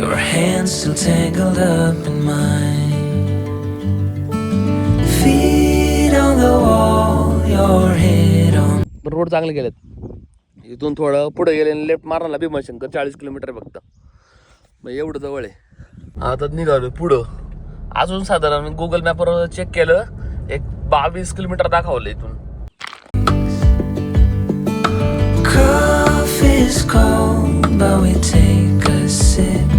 Your hands still tangled up in mine. Feet on the wall, your head on. Road चांगले गेलेत. इथून थोडं पुढे गेले लेफ्ट मारला भीमाशंकर चाळीस किलोमीटर फक्त. मग एवढं जवळ आहे. आता निघालो पुढं. अजून साधारण गुगल मॅपवर चेक केलं एक बावीस किलोमीटर दाखवलं इथून. Coffee's cold, but we take a sip,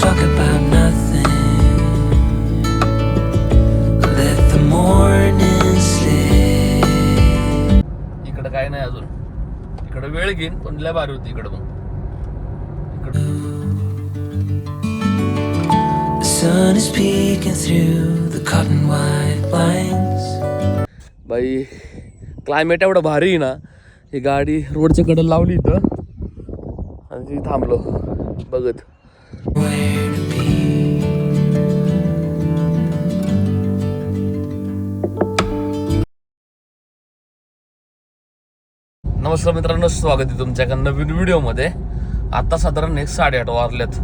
talk about nothing. Let the morning slip. इकडं काय नाही अजून इकडं वेळ घेईन पण लय भारी होती इकडं मग The sun is peeking through the cotton white blinds. बाई क्लायमेट एवढं भारी आहे ना ही गाडी रोडच्या कडे लावली इथं आणि ती थांबलो बघत? नमस्कार मित्रांनो स्वागत आहे तुमच्या एका नवीन व्हिडिओमध्ये. आता साधारण एक साडेआठ वाजल्यात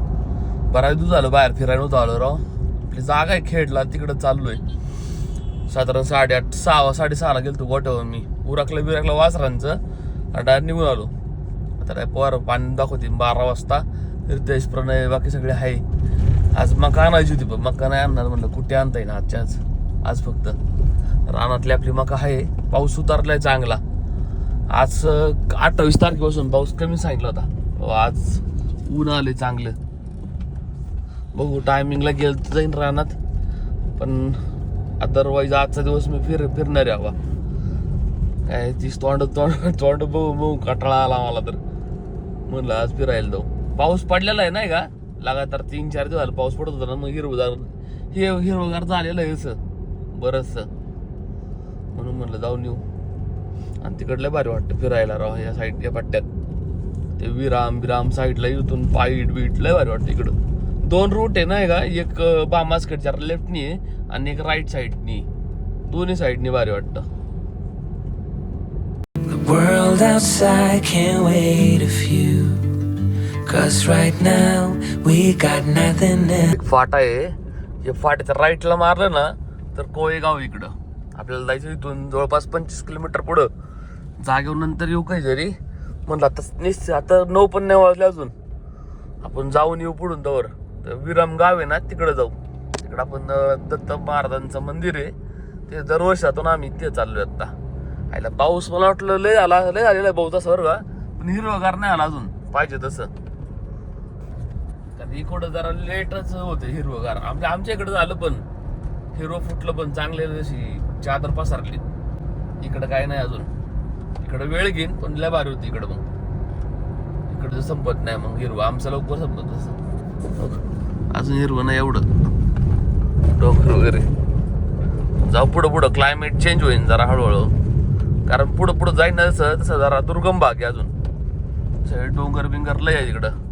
बराच दिवस झालं बाहेर फिरायला नव्हतं आलो राव. आपली जागा आहे खेडला तिकडं चाललोय. साधारण साडेआठ सहा साडेसहाला गेलो गोठ्यावर मी. उरकलं बिरकलं वासरांचं. आणि डायरेक्ट निघून आलो. आता काय पोर पाणी दाखवते बारा वाजता. रितेश प्रणय बाकी सगळे आहे. आज मका आणायची होती पण मका नाही आणणार म्हणलं. कुठे आणता येईल आजच्या आज आज फक्त. रानातली आपली मका आहे. पाऊस उतरलाय चांगला. आज अठ्ठावीस तारखेपासून पाऊस कमी सांगितला होता. हो, आज ऊन आले चांगलं. बघू टायमिंगला गेलं जाईन रानात. पण अदरवाईज आजचा दिवस मी फिर फिरणार आहे हवा. काय तीच तोंड तोंड तोंड बघू बघू. कटाळा आला मला तर. म्हणलं आज फिरायला जाऊ. पाऊस पडलेला आहे नाही का? लगातार तीन चार दिवस पाऊस पडत होता ना मग हिरवगार हे हिरवगार झालेलं आहे असं. बरंच म्हणून म्हणलं जाऊन येऊ. आणि तिकडलं भारी वाटतं फिरायला राव या साईड या पट्ट्यात. ते विराम विराम साईडला इथून पाईट बीट लय भारी वाटतं इकडं. दोन रूट आहे ना का? एक बामासकडच्या लेफ्टनी आहे आणि एक राईट साईडनी दोन्ही साईडनी भारी वाटतं. The world outside can't wait a few. Cause right now we got nothing else. एक फाटा आहे. हे फाट्याच्या राईटला मारलं ना तर कोळेगाव इकडं. आपल्याला जायचं इथून जवळपास पंचवीस किलोमीटर पुढं. जागेवर नंतर येऊ काही जरी म्हणलं आता निश्चित आता नऊ पण नाही वाजले अजून. आपण जाऊन येऊ पुढून तवर. तर विराम गाव आहे ना तिकडं जाऊ. तिकडं आपण दत्त महाराजांचं मंदिर आहे. ते दरवर्षातून आम्ही ते चाललोय आता. आयला पाऊस मला वाटलं लय आला लय आलेला आहे बहुता सर्व पण हिरवगार नाही आला अजून. पाहिजे तसं. आणि इकडं जरा लेटच होते हिरवगार. आमच्या आमच्या इकडे झालं पण. हिरो फुटलं पण चांगले जशी चादर पसरली. इकडं काय नाही अजून. इकडं वेळ घेईन पण लय भारी होती इकडं मग. इकडं संपत नाही मग हिरवं. आमचं लवकर संपत तसं अजून हिरवं नाही एवढं. डोंगर वगैरे. जाऊ पुढं पुढं. क्लायमेट चेंज होईल जरा हळूहळू. कारण पुढं पुढं जाईन ना तसं. तसं जरा दुर्गम भाग आहे अजून. डोंगर बिंगर लय आहे तिकडं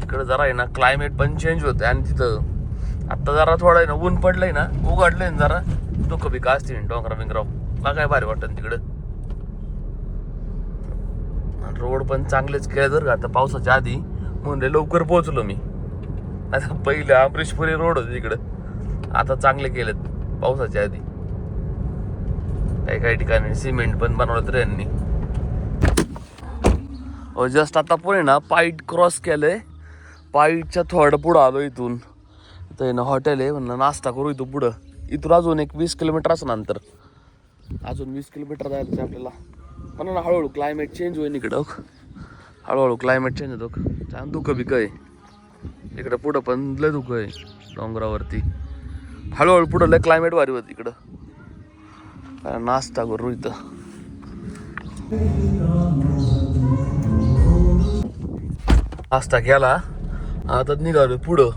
तिकडं जरा आहे ना क्लायमेट पण चेंज होतं आणि तिथं आता जरा थोडं आहे ना ऊन पडलंय ना उघडलंय ना जरा. डोकं बिका असतील डोंगरा बिंगराव मला काय भारी वाटतं तिकडं. रोड पण चांगलेच केले जर का. आता पावसाच्या आधी म्हणजे लवकर पोहोचलो मी. आता पहिले अमरीशपुरी रोड होते तिकडं. आता चांगले केलेत पावसाच्या आधी. काही काही ठिकाणी सिमेंट पण बनवलं तर यांनी. जस्ट आता पुढे ना पाईट क्रॉस केलंय. पाईटच्या थोडं पुढं आलो इथून. इथं आहे ना हॉटेल आहे म्हणलं नाश्ता करू इथं पुढं. इथून अजून एक वीस किलोमीटर असं नंतर अजून वीस किलोमीटर जायचं आपल्याला. म्हणून ना हळूहळू क्लायमेट चेंज होईल इकडं हळूहळू क्लायमेट चेंज होतो छान धुकं बिकं आहे. इकडं पुढं पण लय धुकं आहे डोंगरावरती. हळूहळू पुढं लय क्लायमेट भारी होत इकडं. काय नाश्ता करू इथं. नाश्ता केला. आता निघालो पुढं.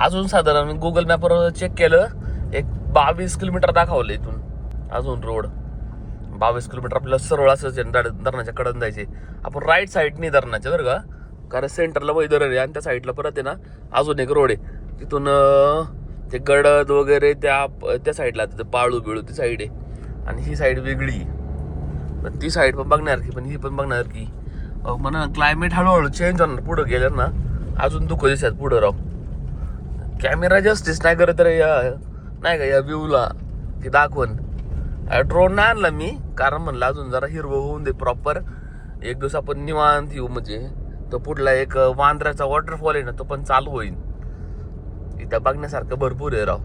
अजून साधारण मी गुगल मॅपवर चेक केलं एक बावीस किलोमीटर दाखवलं इथून. अजून रोड बावीस किलोमीटर आपल्याला सरळ असंच आहे, धरणाच्या कडन जायचे. आपण राईट साईडनी धरणाच्या बरं का. कारण सेंटरला वैदर आहे आणि त्या साईडला परत आहे ना अजून एक रोड आहे. तिथून ते गडद वगैरे त्या त्या साईडला तिथं पाळू बिळू ती साईड आहे. आणि ही साईड वेगळी. पण ती साईड पण बघणार की पण ही पण बघणार की. म्हणा क्लायमेट हळूहळू चेंज होणार पुढं गेलं ना. अजून दुःख दिसत पुढं राव कॅमेरा जस्टिस नाही करत रे या नाही का या व्ह्यूला की दाखवण ड्रोन नाही आणला मी कारण म्हणलं अजून जरा हिरवं होऊन दे प्रॉपर एक दिवस आपण निवांत येऊ म्हणजे. तो पुढला एक वांद्र्याचा वॉटरफॉल आहे ना तो पण चालू होईल. इथं बघण्यासारखं भरपूर आहे राव.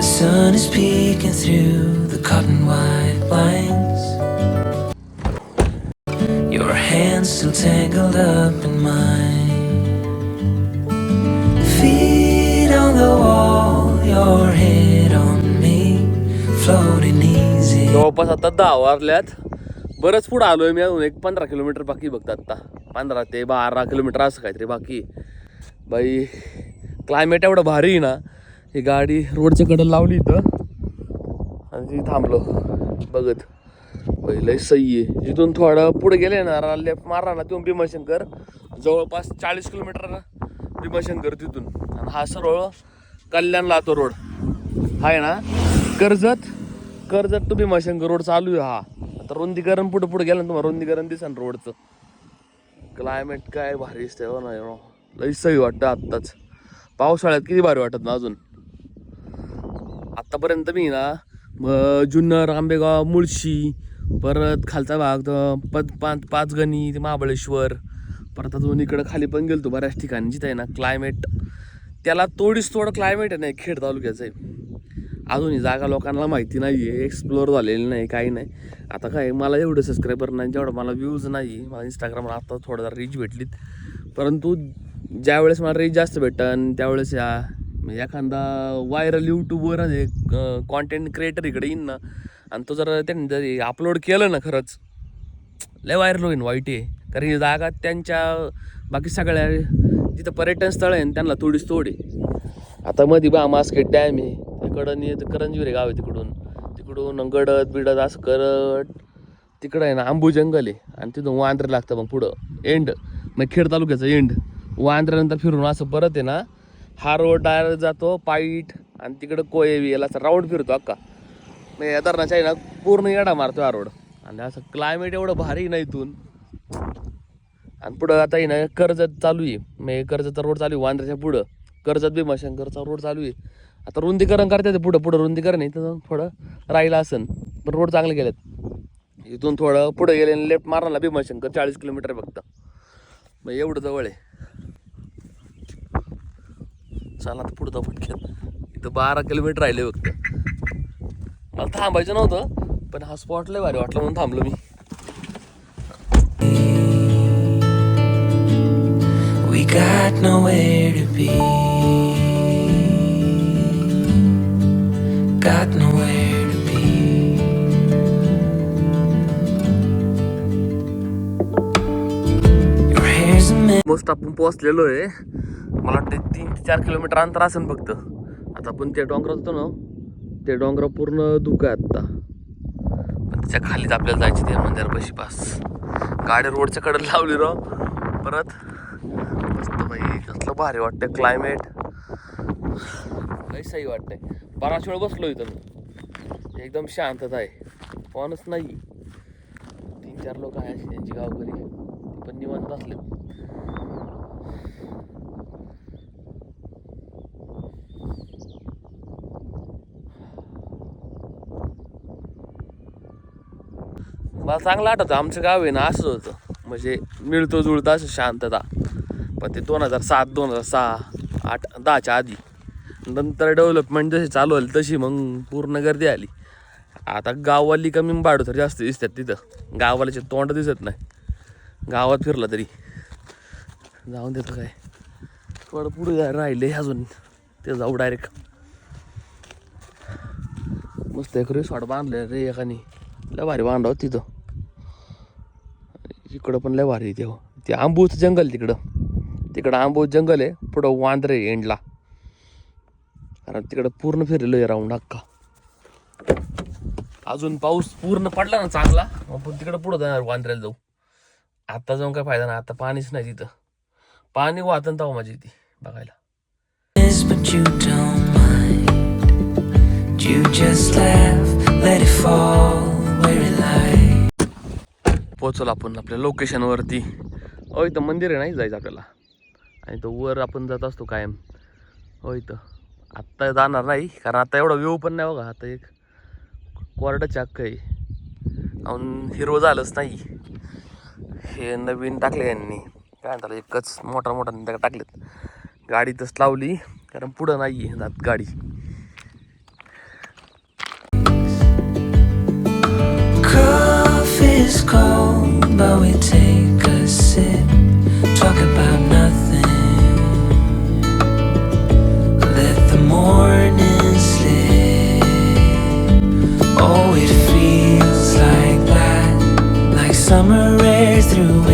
The sun is peeking through the cotton white blinds. Hands still tangled up in mine. Feet on the wall, your head on me, floating easy. जवळपास आता दहावारल्यात बरंच पुढं आलोय मी अजून. एक पंधरा किलोमीटर बाकी बघतात आता. पंधरा ते बारा किलोमीटर असं काहीतरी बाकी बाई क्लायमेट एवढं भारी आहे ना ही गाडी रोडच्या कडे लावली इथं. आणि ती थांबलो. बघत. पहिलं सही आहे जिथून थोडं पुढे गेले ना लेफ्ट मारा ना तिथून भीमाशंकर. जवळपास चाळीस किलोमीटर भीमाशंकर तिथून. आणि हा सरळ कल्याण लातो रोड. आहे ना? कर्जत? कर्जत टू भीमाशंकर रोड चालू आहे हा. आता रुंदीकरण पुढे पुढे गेलं ना तुम्हाला रुंदीकरण दिसन रोडचं. क्लायमेट काय भारी असते हो ना हो. लई सही वाटतं आत्ताच. पावसाळ्यात किती भारी वाटत ना अजून. आत्तापर्यंत मी ना जुन्नर आंबेगाव मुळशी परत खालचा भाग पद पाच पाचगणी ते महाबळेश्वर. परत अजून इकडं खाली पण गेलतो बऱ्याच ठिकाणी जिथे आहे ना क्लायमेट त्याला तोडीस तोड क्लायमेट आहे नाही खेड तालुक्याचं आहे. अजून ही जागा लोकांना माहिती नाही आहे एक्सप्लोअर झालेली नाही काही नाही. आता काय मला एवढं सबस्क्रायबर नाही जेवढं मला व्ह्यूज नाही मला इंस्टाग्रामला आता थोडं जरा रीच भेटलीत. परंतु ज्यावेळेस मला रीच जास्त भेटन त्यावेळेस या म्हणजे एखादा व्हायरल यूट्यूबवर कॉन्टेंट क्रिएटर इकडे येईन ना आणि तो जर त्यांनी जरी अपलोड केलं ना खरंच लय व्हायरल होईन वाईट आहे. कारण ही जागा त्यांच्या बाकी सगळ्या तिथं पर्यटन स्थळ आहे आणि त्यांना थोडीच थोडी आता मध्ये बा मास्केट डॅम आहे. तिकडं नाही करंजविरे गाव आहे तिकडून. तिकडून गडद बिडद असं करत तिकडं आहे ना आंबू जंगल आहे. आणि तिथून वांद्रे लागतं मग पुढं. एंड. मग खेड तालुक्याचं एंड. वांद्र्यानंतर फिरून असं परत आहे ना हा रोड डायरेक्ट जातो पाईट आणि तिकडं कोयवी याला असं राऊंड फिरतो अक्का मग या धरणाच्या आहे ना पूर्ण येडा मारतो हा रोड आणि असं क्लायमेट एवढं भारी नाही इथून. आणि पुढं आता आहे ना कर्जत चालू आहे. मग कर्जतचा रोड चालू आहे वांद्र्याच्या पुढं. कर्जत भीमाशंकरचा रोड चालू आहे. आता रुंदीकरण करतात ते पुढं पुढं रुंदीकरण आहे तर थोडं राहिलं असन. पण रोड चांगले गेलेत. इथून थोडं पुढं गेले लेफ्ट मारला भीमाशंकर चाळीस किलोमीटर फक्त. मग एवढं जवळ आहे. चला आता पुढं जाऊ इथं बारा किलोमीटर राहिले फक्त. मला थांबायचं नव्हतं पण हा स्पॉट लय भारी वाटलं म्हणून थांबलो मी We got nowhere to be. Got nowhere to be. Your hair's a mess. मस्त आपण पोहोचलेलो आहे मला वाटतं तीन ते चार किलोमीटर अंतर असेल फक्त आता आपण त्या डोंगरात होतो ना ते डोंगर पूर्ण धुकं आहे आत्ता पण त्याच्या खालीच आपल्याला जायचे ते मंदिरापाशी पास. गाडी रोडच्या कडे लावली राव. परत मस्त भाई कसलं भारी वाटतं क्लायमेट लई सही वाटतंय. बराच वेळ बसलो इथं मी. एकदम शांतता आहे. कोणच नाही. तीन चार लोक आहे अशी त्यांची गावकरी. ती पण निवांत असले मला चांगलं आठवतं. आमचं गाव आहे ना असंच होतं. म्हणजे मिळतो जुळतं असं शांतता. पण ते दोन हजार सात दोन हजार सहा आठ दहाच्या आधी. नंतर डेव्हलपमेंट जशी चालू आली तशी मग पूर्ण गर्दी आली. आता गाववाली कमी बाडू तर जास्त दिसतात तिथं. गाववाल्याचे तोंड दिसत नाही. गावात फिरलं तरी. जाऊन देतो काय. थोडं पुढे जायला राहिले अजून. ते जाऊ डायरेक्ट मस्त एक रिसॉर्ट बांधले रे एकाने. लय भारी बांधावं तिथं. इकडं पण लय भारी ते हो ते आंबूचं जंगल तिकडं. तिकडं आंबूच जंगल आहे पुढं वांद्रे एंडला. कारण तिकडं पूर्ण फिरलेलो आहे राऊंड अक्का अजून पाऊस पूर्ण पडला ना चांगला मग आपण तिकडं पुढं जाणार वांद्र्याला जाऊ. आता जाऊन काय फायदा नाही आता पाणीच नाही तिथं. पाणी वाहतं तेव्हा माझी ती बघायला. You just laugh, let it fall where it lies. पोहोचलो आपण आपल्या लोकेशनवरती हो इथं मंदिर आहे नाही जायचं आपल्याला. आणि तो वर आपण जात असतो कायम. हो इथं. आत्ता जाणार नाही कारण आता एवढा व्यू पण नाही बघा. आता एक कोरडं चाक आहे. अहून हिरो झालंच नाही. हे नवीन टाकले यांनी. काय म्हणतात एकच मोठा मोठा त्या टाकलेत. गाडी तस लावली कारण पुढं नाही आहे जात गाडी. Coffee's cold, but we take a sip, talk about nothing. Let the morning slip. Oh, it feels like that, like summer air through